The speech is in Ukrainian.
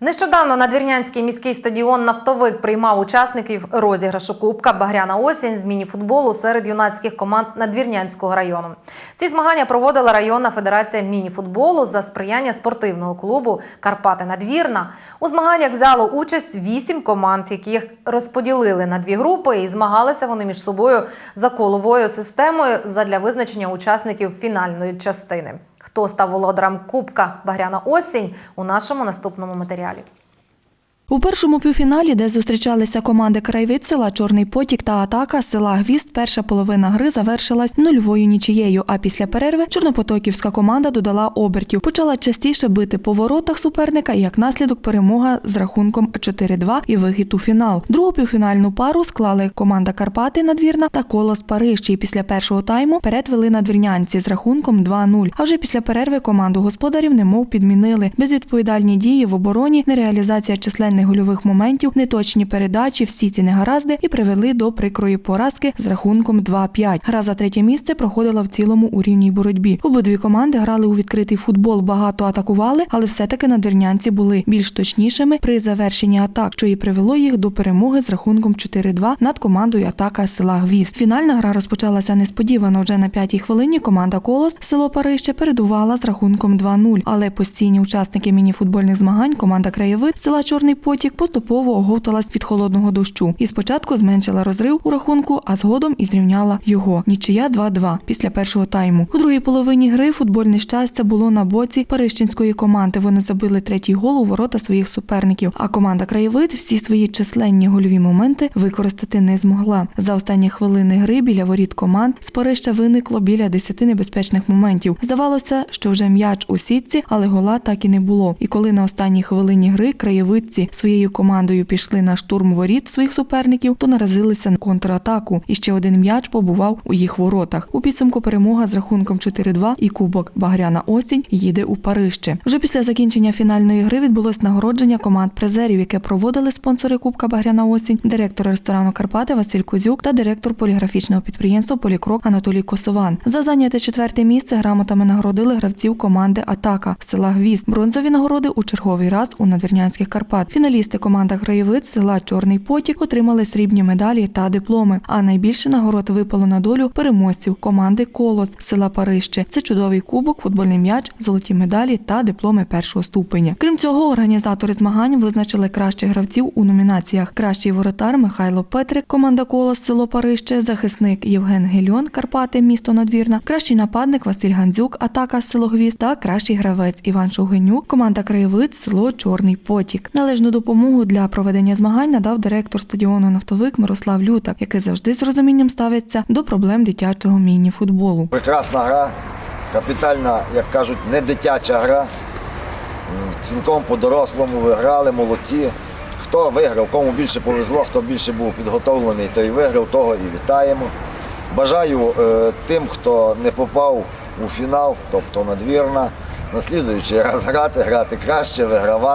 Нещодавно надвірнянський міський стадіон Нафтовик приймав учасників розіграшу Кубка Багряна осінь з мініфутболу серед юнацьких команд Надвірнянського району. Ці змагання проводила районна федерація мініфутболу за сприяння спортивного клубу Карпати Надвірна. У змаганнях взяло участь вісім команд, яких розподілили на дві групи, і змагалися вони між собою за коловою системою задля визначення учасників фінальної частини. Хто став володарем Кубка Багряна осінь у нашому наступному матеріалі. У першому півфіналі, де зустрічалися команди Крайвид села Чорний Потік та Атака села Гвіст, перша половина гри завершилась нульовою нічією. А після перерви чорнопотоківська команда додала обертів. Почала частіше бити по воротах суперника як наслідок перемога з рахунком 4-2 і вихід у фінал. Другу півфінальну пару склали команда Карпати Надвірна та Колос Париж. І після першого тайму передвели надвірнянці з рахунком 2-0. А вже після перерви команду господарів немов підмінили. Безвідповідальні дії в обороні, нереалізація численних гольових моментів, неточні передачі, всі ці негаразди і привели до прикрої поразки з рахунком 2-5. Гра за третє місце проходила в цілому у рівній боротьбі. Обидві команди грали у відкритий футбол, багато атакували, але все-таки надвірнянці були більш точнішими при завершенні атак, що і привело їх до перемоги з рахунком 4-2 над командою атака села Гвіст. Фінальна гра розпочалася несподівано. Вже на п'ятій хвилині команда Колос село Парище передувала з рахунком 2-0. Але постійні учасники мініфутбольних змагань команда Краєвид села Чорний Потік поступово оговталась від холодного дощу і спочатку зменшила розрив у рахунку, а згодом і зрівняла його. Нічия 2-2 після першого тайму. У другій половині гри футбольне щастя було на боці парищенської команди. Вони забили третій гол у ворота своїх суперників. А команда Краєвид всі свої численні гольові моменти використати не змогла. За останні хвилини гри біля воріт команд з Парижа виникло біля 10 небезпечних моментів. Здавалося, що вже м'яч у сітці, але гола так і не було. І коли на останній хвилині гри краєвидці своєю командою пішли на штурм воріт своїх суперників, то наразилися на контратаку. І ще один м'яч побував у їх воротах. У підсумку перемога з рахунком 4-2 і кубок Багряна осінь їде у Парижче. Вже після закінчення фінальної гри відбулось нагородження команд призерів, яке проводили спонсори Кубка Багряна осінь, директор ресторану Карпати Василь Козюк та директор поліграфічного підприємства Полікрок Анатолій Косован. За зайняте четверте місце грамотами нагородили гравців команди Атака села Гвізд. Бронзові нагороди у черговий раз у надвірнянських Карпат. Фіналісти команда Краєвид села Чорний Потік отримали срібні медалі та дипломи. А найбільше нагород випало на долю переможців команди Колос села Парище. Це чудовий кубок, футбольний м'яч, золоті медалі та дипломи першого ступеня. Крім цього, організатори змагань визначили кращих гравців у номінаціях: кращий воротар Михайло Петрик, команда Колос село Парище, захисник Євген Гельон, Карпати, місто Надвірна, кращий нападник Василь Гандзюк, атака село Гвізд та кращий гравець Іван Шугенюк, команда Краєвид, село Чорний Потік. Належну допомогу для проведення змагань надав директор стадіону Нафтовик Мирослав Лютак, який завжди з розумінням ставиться до проблем дитячого міні-футболу. Прекрасна гра, капітальна, як кажуть, не дитяча гра. Цілком по-дорослому ви грали, молодці. Хто виграв, кому більше повезло, хто більше був підготовлений, той виграв, того і вітаємо. Бажаю е, тим, хто не попав у фінал, тобто надвірна, на слідуючий раз грати, грати краще, вигравати.